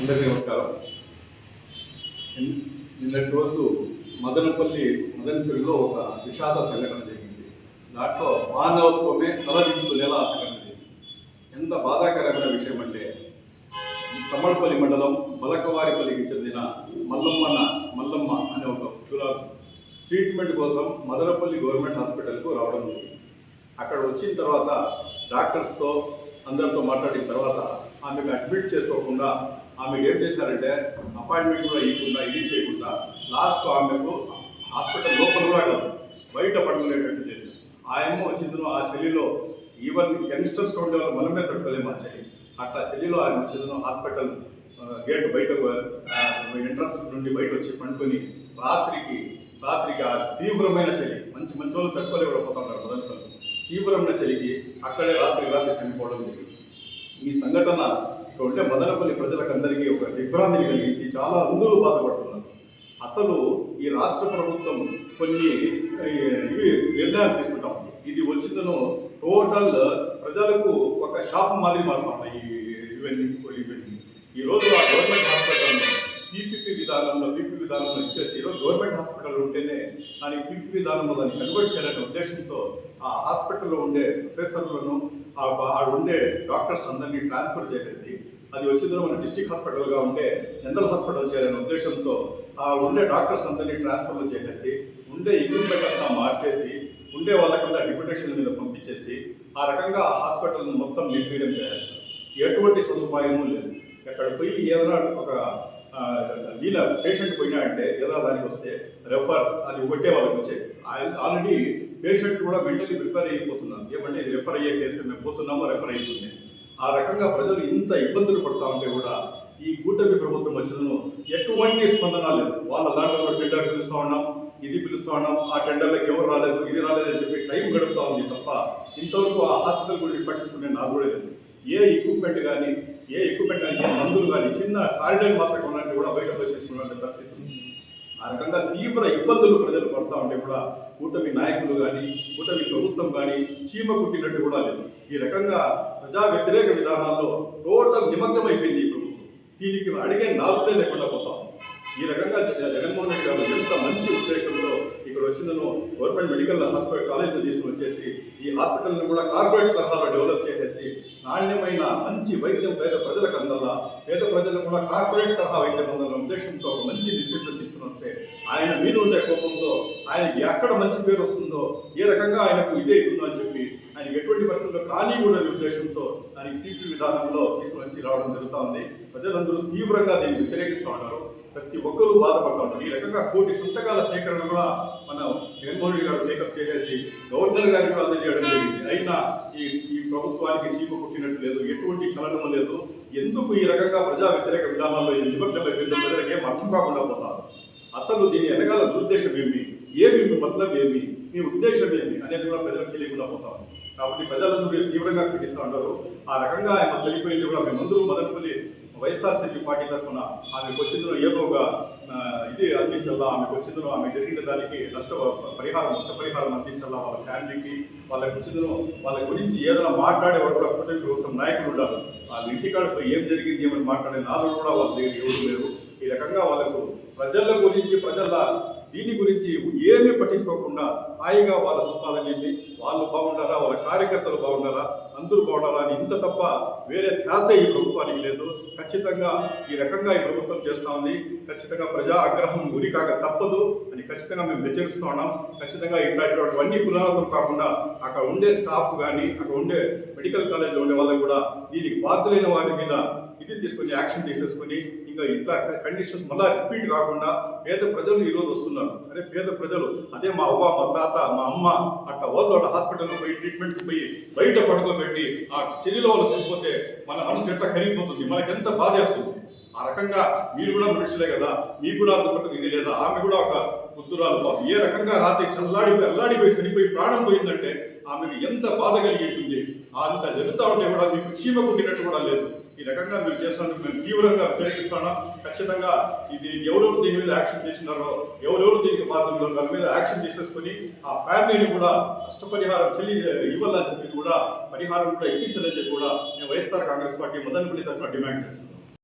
అందరికీ నమస్కారం. నిన్నటి రోజు మదనపల్లి మదనపల్లిలో ఒక విషాద సంఘటన జరిగింది. దాంట్లో మానవత్వమే తలదించుకునేలా ఆ సంఘటన జరిగింది. ఎంత బాధాకరమైన విషయం అంటే తమ్మడపల్లి మండలం బలకవారిపల్లికి చెందిన మల్లమ్మన్న మల్లమ్మ అనే ఒక వృద్ధురాలు ట్రీట్మెంట్ కోసం మదనపల్లి గవర్నమెంట్ హాస్పిటల్కు రావడం జరిగింది. అక్కడ వచ్చిన తర్వాత డాక్టర్స్తో అందరితో మాట్లాడిన తర్వాత ఆమెకు అడ్మిట్ చేసుకోకుండా ఆమెకు ఏం చేశారంటే అపాయింట్మెంట్ కూడా ఇవ్వకుండా ఇది చేయకుండా లాస్ట్ ఆమెకు హాస్పిటల్ లోపల కూడా కాదు బయట పడుకునేటట్టు చేసింది. ఆయమ్మ వచ్చిందో ఆ చెల్లిలో ఈవెన్ యంగ్స్టర్స్ ఉండే వాళ్ళు మనమే తట్టుకోలేము ఆ చెల్లి. అట్లా చెల్లిలో ఆయన వచ్చిందో హాస్పిటల్ గేట్ బయట ఎంట్రన్స్ నుండి బయట వచ్చి పండుకొని రాత్రికి రాత్రికి ఆ తీవ్రమైన చలి మంచి మంచి వాళ్ళు తట్టుకోలేకపోతున్నారు మొదలు తీవ్రమైన చలికి అక్కడే రాత్రి రాత్రి చనిపోవడం జరిగింది. ఈ సంఘటన ఇక్కడ ఉండే మదనపల్లి ప్రజలకందరికీ ఒక దిగ్భ్రాంతిని కలిగించి చాలా అందరూ బాధపడుతున్నారు. అసలు ఈ రాష్ట్ర ప్రభుత్వం కొన్ని ఇవి నిర్ణయాలు తీసుకుంటా ఉంది. ఇది వచ్చిందను టోటల్ ప్రజలకు ఒక షాప్ మాదిరి మారుతా ఉన్నాయి ఇవన్నీ ఇవన్నీ. ఈ రోజు ఆ గవర్నమెంట్ హాస్పిటల్ పీపీపీ విధానంలో పీపీ విధానంలో ఇచ్చేసి ఈరోజు గవర్నమెంట్ హాస్పిటల్ ఉంటేనే దాని పీపీ విధానంలో దాన్ని కన్వర్ట్ చేయాలనే ఉద్దేశంతో ఆ హాస్పిటల్లో ఉండే ప్రొఫెసర్లను ఆ ఉండే డాక్టర్స్ అందరినీ ట్రాన్స్ఫర్ చేసేసి అది వచ్చిన మన డిస్టిక్ హాస్పిటల్గా ఉంటే జనరల్ హాస్పిటల్ చేయాలనే ఉద్దేశంతో ఆ ఉండే డాక్టర్స్ అందరినీ ట్రాన్స్ఫర్లు చేసేసి ఉండే ఎక్విప్మెంట్ అంతా మార్చేసి ఉండే వాళ్ళకంతా డిప్యుటేషన్ మీద పంపించేసి ఆ రకంగా ఆ హాస్పిటల్ని మొత్తం నిర్వీర్యం చేసేస్తారు ఎటువంటి సదుపాయము లేదు. ఎక్కడ పోయి ఏదైనా ఒక వీళ్ళ పేషెంట్ పోయినా అంటే ఏదో దానికి వస్తే రెఫర్ అది ఒకటే వాళ్ళకి వచ్చేది. ఆల్రెడీ పేషెంట్ కూడా మెంటలీ ప్రిపేర్ అయిపోతున్నారు. ఏమంటే రెఫర్ అయ్యే కేసు మేము పోతున్నామో రెఫర్ అవుతుంది ఆ రకంగా ప్రజలు ఇంత ఇబ్బందులు పడతా ఉంటే కూడా ఈ కూటమి ప్రభుత్వం వచ్చినను ఎటువంటి స్పందన లేదు. వాళ్ళ దాంట్లో టెండర్ పిలుస్తా ఉన్నాం ఇది పిలుస్తా ఉన్నాం ఆ టెండర్లకు ఎవరు రాలేదు ఇది రాలేదు అని చెప్పి టైం గడుపుతా ఉంది తప్ప ఇంతవరకు ఆ హాస్పిటల్ గురించి పట్టించుకునే నాకు కూడా లేదు. ఏ ఎక్విప్మెంట్ కానీ ఏ ఎక్విప్మెంట్ కానీ ఏ మందులు కానీ చిన్న సారిడైల్ మాత్రం ఉన్నట్టు కూడా బయట పోయి తీసుకున్న పరిస్థితి ఆ రకంగా తీవ్ర ఇబ్బందులు ప్రజలు ఉంటే కూడా కూటమి నాయకులు కానీ కూటమి ప్రభుత్వం కానీ చీమ కుట్టినట్టు కూడా లేదు. ఈ రకంగా ప్రజా వ్యతిరేక విధానాల్లో టోటల్ నిమగ్నమైపోయింది ఈ ప్రభుత్వం. దీనికి అడిగే నాలుగే లేకుండా పోతాం. ఈ రకంగా జగన్మోహన్ రెడ్డి గారు ఎంత మంచి ఉద్దేశంతో ఇక్కడ వచ్చిందనో గవర్నమెంట్ మెడికల్ హాస్పిటల్ కాలేజీలో తీసుకుని వచ్చేసి ఈ హాస్పిటల్ని కూడా కార్పొరేట్ తరహాలో డెవలప్ చేసేసి నాణ్యమైన మంచి వైద్యం పేద ప్రజలకు అందల్లా పేద ప్రజలు కూడా కార్పొరేట్ తరహా వైద్యం అందన్న ఉద్దేశంతో ఒక మంచి డిసిప్లిన్ తీసుకుని వస్తే ఆయన మీద ఉండే కోపంతో ఆయనకి ఎక్కడ మంచి పేరు వస్తుందో ఏ రకంగా ఆయనకు ఇదే అవుతుందో అని చెప్పి ఆయనకి ఎటువంటి పరిస్థితుల్లో కానీ కూడా నిర్దేశంతో ఉద్దేశంతో దానికి టీపీ విధానంలో తీసుకుని రావడం జరుగుతూ ఉంది. ప్రజలందరూ తీవ్రంగా దీన్ని వ్యతిరేకిస్తూ ఉన్నారు. ప్రతి ఒక్కరూ బాధపడుతూ ఉన్నారు. ఈ రకంగా కోటి సంతకాల సేకరణ కూడా మన జగన్మోహన్ రెడ్డి గారు టేకప్ చేసేసి గవర్నర్ గారికి కూడా అందజేయడం జరిగింది. అయినా ఈ ఈ ప్రభుత్వానికి చీమ పుట్టినట్టు లేదు. ఎటువంటి చలనం లేదు. ఎందుకు ఈ రకంగా ప్రజా వ్యతిరేక విధానాల్లో ఇది నిమగ్నమైపోయిందో ప్రజలకు ఏం అర్థం కాకుండా పోతారు? అసలు దీని వెనకాల దురుద్దేశం ఏమి? ఏమి మతలం ఏమి? మీ ఉద్దేశం ఏమి? అనేది కూడా ప్రజలకు తెలియకుండా పోతా ఉంది. కాబట్టి ప్రజలందరూ తీవ్రంగా ఖండిస్తూ ఉంటారు ఆ రకంగా ఆయన చనిపోయింది కూడా మేమందరూ మదనపల్లి వైఎస్ఆర్సీపీ పార్టీ తరఫున ఆమెకు వచ్చిందో ఏదో ఒక ఇది అందించాలా ఆమెకు వచ్చిందో ఆమె జరిగిన దానికి నష్ట పరిహారం నష్టపరిహారం అందించాలా వాళ్ళ ఫ్యామిలీకి వాళ్ళకి వచ్చిందో వాళ్ళ గురించి ఏదైనా మాట్లాడేవాడు కూడా కూటమి ప్రభుత్వం నాయకులు ఉండాలి. వాళ్ళ ఇంటికాడపై ఏం జరిగింది ఏమని మాట్లాడే నాలుగు కూడా వాళ్ళ దగ్గర ఎవరు లేరు. ఈ రకంగా వాళ్ళకు ప్రజల గురించి ప్రజల దీని గురించి ఏమీ పట్టించుకోకుండా హాయిగా వాళ్ళ సంపాదన ఏంటి వాళ్ళు బాగుండారా వాళ్ళ కార్యకర్తలు బాగుండారా అందరూ బాగుండారా అని ఇంత తప్ప వేరే ధ్యాస ఈ ప్రభుత్వానికి లేదు. ఖచ్చితంగా ఈ రకంగా ఈ ప్రభుత్వం చేస్తూ ఉంది. ఖచ్చితంగా ప్రజా ఆగ్రహం ఉరికాక తప్పదు అని ఖచ్చితంగా మేము హెచ్చరిస్తూ ఉన్నాం. ఖచ్చితంగా ఇట్లాంటివన్నీ పునరావృతం కాకుండా అక్కడ ఉండే స్టాఫ్ కానీ అక్కడ ఉండే మెడికల్ కాలేజ్లో ఉండే వాళ్ళకు కూడా దీనికి బాధ్యులైన వారి మీద ఇది తీసుకొని యాక్షన్ తీసేసుకొని ఇంకా ఇట్లా కండిషన్స్ మళ్ళా రిపీట్ కాకుండా పేద ప్రజలు ఈరోజు వస్తున్నారు. అరే పేద ప్రజలు అదే మా అవ్వ మా తాత మా అమ్మ అట్లా వాళ్ళు అట్లా హాస్పిటల్లో పోయి ట్రీట్మెంట్కి పోయి బయట పడుకోబెట్టి ఆ చెల్లిలో వాళ్ళు చూసిపోతే మన మనసు ఎట్లా కరిగిపోతుంది మనకి ఎంత బాధేస్తుంది ఆ రకంగా మీరు కూడా మనుషులే కదా మీకు కూడా అంత ఇది లేదా ఆమె కూడా ఒక పుత్తురాలు బాబు. ఏ రకంగా రాత్రి చల్లాడిపోయి అల్లాడిపోయి చనిపోయి ప్రాణం పోయిందంటే ఆమెకు ఎంత బాధ కలిగి ఉంటుంది. అంత జరుగుతూ ఉంటే కూడా మీకు చీమ కుట్టినట్టు కూడా లేదు. ఈ రకంగా మీరు చేస్తున్నందుకు మేము తీవ్రంగా వ్యతిరేకిస్తున్నాం. ఖచ్చితంగా ఇది ఎవరెవరు దీని మీద యాక్షన్ తీసుకున్నారో ఎవరెవరు దీనికి బాధ్యులు వాళ్ళ మీద యాక్షన్ తీసేసుకొని ఆ ఫ్యామిలీని కూడా నష్టపరిహారం చెల్లి ఇవ్వాలని చెప్పి కూడా పరిహారం కూడా ఇప్పించాలని చెప్పి కూడా మేము వైఎస్ఆర్ కాంగ్రెస్ పార్టీ మదనపల్లి తరఫున డిమాండ్ చేస్తున్నాం.